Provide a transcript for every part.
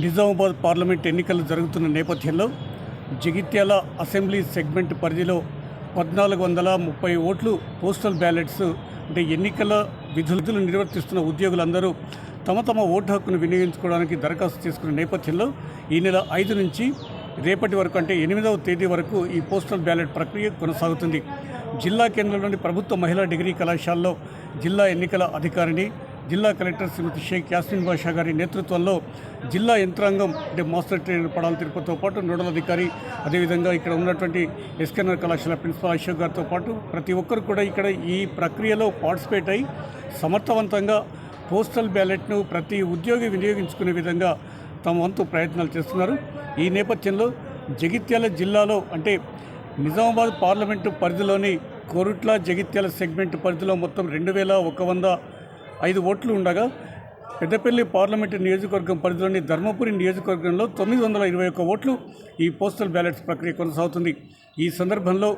Nizamabad parliament ఎన్నికలు జరుగుతున్న నేపథ్యంలో జగిత్యాల అసెంబ్లీ సెగ్మెంట్ పరిధిలో పద్నాలుగు వందల ముప్పై ఓట్లు పోస్టల్ బ్యాలెట్స్ అంటే ఎన్నికల విధులు నిర్వర్తిస్తున్న ఉద్యోగులందరూ తమ తమ ఓటు హక్కును వినియోగించుకోవడానికి దరఖాస్తు చేసుకున్న నేపథ్యంలో ఈ నెల ఐదు నుంచి రేపటి వరకు అంటే ఎనిమిదవ తేదీ వరకు ఈ పోస్టల్ బ్యాలెట్ ప్రక్రియ కొనసాగుతుంది. జిల్లా కేంద్రంలోని ప్రభుత్వ మహిళా డిగ్రీ కళాశాలలో జిల్లా ఎన్నికల అధికారిని జిల్లా కలెక్టర్ శ్రీమతి షేక్ యాస్మిన్ బాషా గారి నేతృత్వంలో జిల్లా యంత్రాంగం అంటే మాస్టర్ ట్రైనర్ పడాల తిరుపతితో పాటు నోడల్ అధికారి అదేవిధంగా ఇక్కడ ఉన్నటువంటి ఎస్కెనర్ కళాశాల ప్రిన్సిపల్ అశోక్ గారితో పాటు ప్రతి ఒక్కరు కూడా ఇక్కడ ఈ ప్రక్రియలో పార్టిసిపేట్ అయి సమర్థవంతంగా పోస్టల్ బ్యాలెట్ను ప్రతి ఉద్యోగి వినియోగించుకునే విధంగా తమ వంతు ప్రయత్నాలు చేస్తున్నారు. ఈ నేపథ్యంలో జగిత్యాల జిల్లాలో అంటే నిజామాబాద్ పార్లమెంటు పరిధిలోని కోరుట్ల జగిత్యాల సెగ్మెంట్ పరిధిలో మొత్తం రెండు వేల ఒక వంద ఐదు ఓట్లు ఉండగా పెద్దపల్లి పార్లమెంటు నియోజకవర్గం పరిధిలోని ధర్మపురి నియోజకవర్గంలో తొమ్మిది వందల ఇరవై ఒక్క ఓట్లు ఈ పోస్టల్ బ్యాలెట్స్ ప్రక్రియ కొనసాగుతుంది. ఈ సందర్భంలో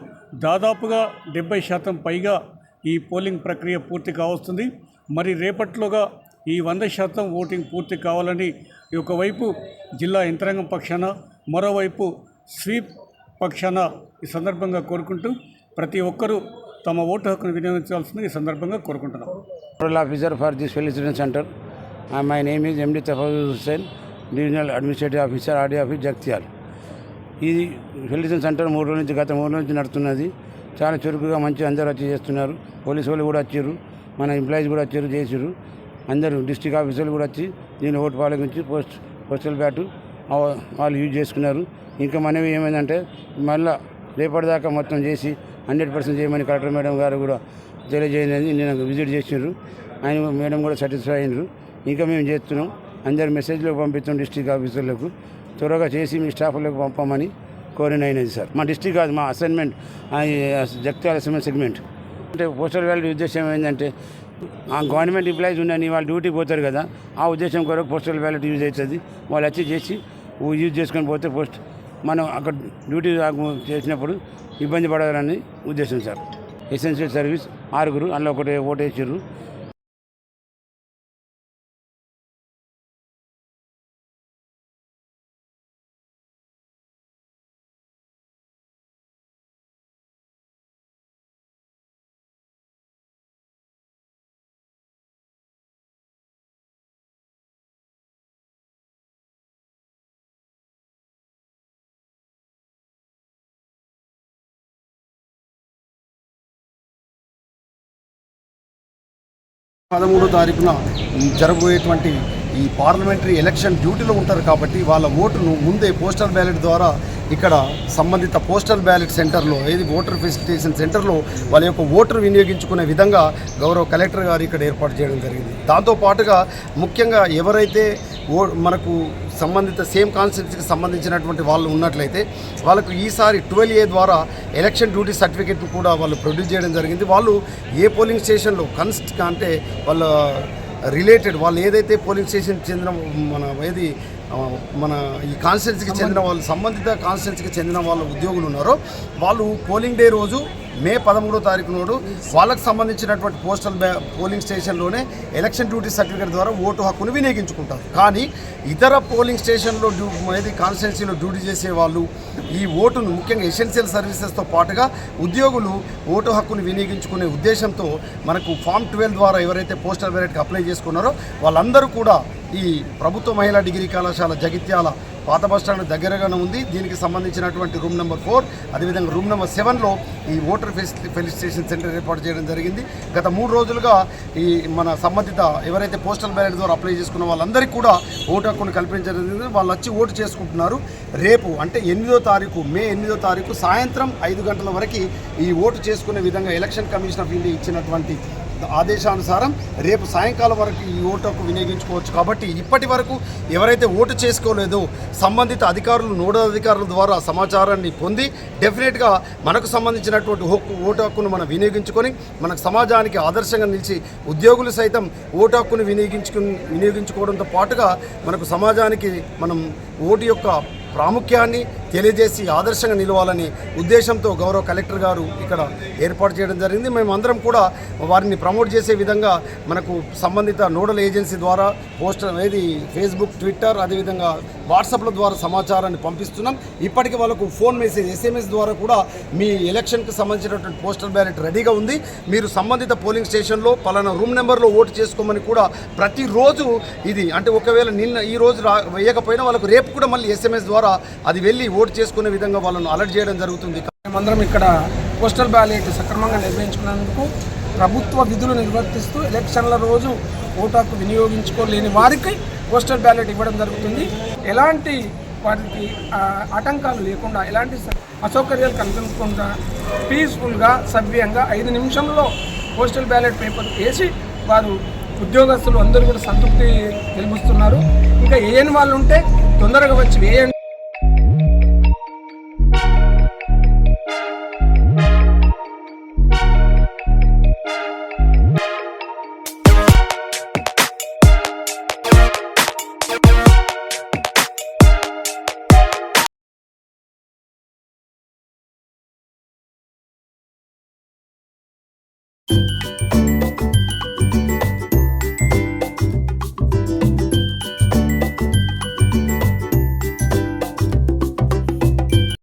దాదాపుగా డెబ్బై శాతం పైగా ఈ పోలింగ్ ప్రక్రియ పూర్తి కావస్తుంది. మరి రేపట్లోగా ఈ వంద శాతం ఓటింగ్ పూర్తి కావాలని ఒకవైపు జిల్లా యంత్రాంగం పక్షాన మరోవైపు స్వీప్ పక్షాన ఈ సందర్భంగా కోరుకుంటూ ప్రతి ఒక్కరూ తమ ఓటు హక్కును వినియోగించాల్సింది ఈ సందర్భంగా కోరుకుంటున్నాం. Rural officer for this felicitation centre my name is MD MD Hussain Hussain, administrative officer RD office Jagtial Jagtial ఈ ఫెలిసిటేషన్ సెంటర్ మూడు రోజుల నుంచి గత మూడు రోజుల నుంచి నడుస్తున్నది. చాలా చురుకుగా మంచి అందరూ వచ్చి చేస్తున్నారు. పోలీసు వాళ్ళు కూడా వచ్చారు. మన ఎంప్లాయీస్ కూడా వచ్చారు చేసారు అందరూ డిస్టిక్ ఆఫీసర్లు కూడా వచ్చి దీని ఓటు వాళ్ళ గురించి పోస్ట్ పోస్టల్ బ్యాటు వాళ్ళు యూజ్ చేసుకున్నారు. ఇంకా మనవి ఏమైందంటే మళ్ళీ రేపటిదాకా మొత్తం చేసి హండ్రెడ్ పర్సెంట్ చేయమని కలెక్టర్ మేడం గారు కూడా తెలియజేయలేదు నేను విజిట్ చేసినారు. ఆయన మేడం కూడా సాటిస్ఫై అయినారు. ఇంకా మేము చేస్తున్నాం. అందరు మెసేజ్లో పంపిస్తాం డిస్ట్రిక్ట్ ఆఫీసర్లకు త్వరగా చేసి మీ స్టాఫ్లకు పంపమని కోరిన అయినది సార్. మా డిస్టిక్ కాదు మా అసైన్మెంట్ జగిత్యాల అసైన్మెంట్ సెగ్మెంట్ అంటే పోస్టల్ వ్యాల్యూ ఉద్దేశం ఏంటంటే ఆ గవర్నమెంట్ ఎంప్లాయీస్ ఉండని వాళ్ళు డ్యూటీ పోతారు కదా ఆ ఉద్దేశం కొరకు పోస్టల్ బ్యాలెట్ యూజ్ అవుతుంది. వాళ్ళు వచ్చి చేసి యూజ్ చేసుకొని పోతే పోస్ట్ మనం అక్కడ డ్యూటీ చేసినప్పుడు ఇబ్బంది పడాలని ఉద్దేశం సార్. ఎసెన్షియల్ సర్వీస్ ఆరుగురు అందులో ఒకటి ఓటేసారు పదమూడో తారీఖున జరగబోయేటువంటి ఈ పార్లమెంటరీ ఎలక్షన్ డ్యూటీలో ఉంటారు కాబట్టి వాళ్ళ ఓటును ముందే పోస్టల్ బ్యాలెట్ ద్వారా ఇక్కడ సంబంధిత పోస్టల్ బ్యాలెట్ సెంటర్లో ఏది ఓటర్ ఫెసిలిటేషన్ సెంటర్లో వాళ్ళ యొక్క ఓటర్ వినియోగించుకునే విధంగా గౌరవ కలెక్టర్ గారు ఇక్కడ ఏర్పాటు చేయడం జరిగింది. దాంతో పాటుగా ముఖ్యంగా ఎవరైతే ఓ మనకు సంబంధిత సేమ్ కాన్స్టిట్యూన్సీకి సంబంధించినటువంటి వాళ్ళు ఉన్నట్లయితే వాళ్ళకు ఈసారి ట్వెల్వ్ ఏ ద్వారా ఎలక్షన్ డ్యూటీ సర్టిఫికేట్ కూడా వాళ్ళు ప్రొడ్యూస్ చేయడం జరిగింది. వాళ్ళు ఏ పోలింగ్ స్టేషన్లో కన్స్ట్ అంటే వాళ్ళ రిలేటెడ్ వాళ్ళు ఏదైతే పోలింగ్ స్టేషన్ చెందిన మన ఏది మన ఈ కాన్స్టిట్యున్సీకి చెందిన వాళ్ళు సంబంధిత కాన్స్టిట్యున్సీకి చెందిన వాళ్ళ ఉద్యోగులు ఉన్నారో వాళ్ళు పోలింగ్ డే రోజు మే పదమూడో తారీఖు నాడు వాళ్ళకు సంబంధించినటువంటి పోస్టల్ బ్యా పోలింగ్ స్టేషన్లోనే ఎలక్షన్ డ్యూటీ సర్టిఫికేట్ ద్వారా ఓటు హక్కును వినియోగించుకుంటారు. కానీ ఇతర పోలింగ్ స్టేషన్లో డ్యూ అనేది కాన్స్టిట్యున్సీలో డ్యూటీ చేసే వాళ్ళు ఈ ఓటును ముఖ్యంగా ఎసెన్షియల్ సర్వీసెస్తో పాటుగా ఉద్యోగులు ఓటు హక్కును వినియోగించుకునే ఉద్దేశంతో మనకు ఫామ్ ట్వెల్వ్ ద్వారా ఎవరైతే పోస్టల్ బ్యాలెట్కి అప్లై చేసుకున్నారో వాళ్ళందరూ కూడా ఈ ప్రభుత్వ మహిళా డిగ్రీ కళాశాల జగిత్యాల పాత బస్టాండ్ దగ్గరగానే ఉంది. దీనికి సంబంధించినటువంటి రూమ్ నెంబర్ ఫోర్ అదేవిధంగా రూమ్ నెంబర్ సెవెన్లో ఈ ఓటర్ ఫెసి ఫెలిసిటేషన్ సెంటర్ ఏర్పాటు చేయడం జరిగింది. గత మూడు రోజులుగా ఈ మన సంబంధిత ఎవరైతే పోస్టల్ బ్యాలెట్ ద్వారా అప్లై చేసుకున్న వాళ్ళందరికీ కూడా ఓటు హక్కును కల్పించడం జరిగింది. వాళ్ళు వచ్చి ఓటు చేసుకుంటున్నారు. రేపు అంటే ఎనిమిదో తారీఖు మే ఎనిమిదో తారీఖు సాయంత్రం ఐదు గంటల వరకు ఈ ఓటు చేసుకునే విధంగా ఎలక్షన్ కమిషన్ ఆఫ్ ఇండియా ఇచ్చినటువంటి ఆదేశానుసారం రేపు సాయంకాలం వరకు ఈ ఓటు హక్కు వినియోగించుకోవచ్చు. కాబట్టి ఇప్పటి వరకు ఎవరైతే ఓటు చేసుకోలేదో సంబంధిత అధికారులు నోడల్ అధికారుల ద్వారా సమాచారాన్ని పొంది డెఫినెట్గా మనకు సంబంధించినటువంటి హక్కు ఓటు హక్కును మనం వినియోగించుకొని మనకు సమాజానికి ఆదర్శంగా నిలిచి ఉద్యోగులు సైతం ఓటు హక్కును వినియోగించుకు వినియోగించుకోవడంతో పాటుగా మనకు సమాజానికి మనం ఓటు యొక్క ప్రాముఖ్యాన్ని తెలియజేసి ఆదర్శంగా నిలవాలని ఉద్దేశంతో గౌరవ కలెక్టర్ గారు ఇక్కడ ఏర్పాటు చేయడం జరిగింది. మేము అందరం కూడా వారిని ప్రమోట్ చేసే విధంగా మనకు సంబంధిత నోడల్ ఏజెన్సీ ద్వారా పోస్టర్ అనేది ఫేస్బుక్ ట్విట్టర్ అదేవిధంగా వాట్సాప్ల ద్వారా సమాచారాన్ని పంపిస్తున్నాం. ఇప్పటికి వాళ్ళకు ఫోన్ మెసేజ్ ఎస్ఎంఎస్ ద్వారా కూడా మీ ఎలక్షన్కి సంబంధించినటువంటి పోస్టల్ బ్యాలెట్ రెడీగా ఉంది. మీరు సంబంధిత పోలింగ్ స్టేషన్లో పలానా రూమ్ నెంబర్లో ఓటు చేసుకోమని కూడా ప్రతిరోజు ఇది అంటే ఒకవేళ నిన్న ఈ రోజు రా వేయకపోయినా వాళ్ళకు రేపు కూడా మళ్ళీ ఎస్ఎంఎస్ ద్వారా అది వెళ్ళి ఓటు చేసుకునే విధంగా వాళ్ళను అలర్ట్ చేయడం జరుగుతుంది. మేమందరం ఇక్కడ పోస్టల్ బ్యాలెట్ సక్రమంగా నిర్వహించుకున్నందుకు ప్రభుత్వ విధులు నిర్వర్తిస్తూ ఎలక్షన్ల రోజు ఓటాకు వినియోగించుకోలేని వారికి పోస్టల్ బ్యాలెట్ ఇవ్వడం జరుగుతుంది. ఎలాంటి వారికి ఆటంకాలు లేకుండా ఎలాంటి అసౌకర్యాలు కలగకుండా పీస్ఫుల్గా సవ్యంగా ఐదు నిమిషంలో పోస్టల్ బ్యాలెట్ పేపర్ వేసి వారు ఉద్యోగస్తులు అందరూ కూడా సంతృప్తి తెలుపుతున్నారు ఇంకా ఏం వాళ్ళు ఉంటే తొందరగా వచ్చి వేయండి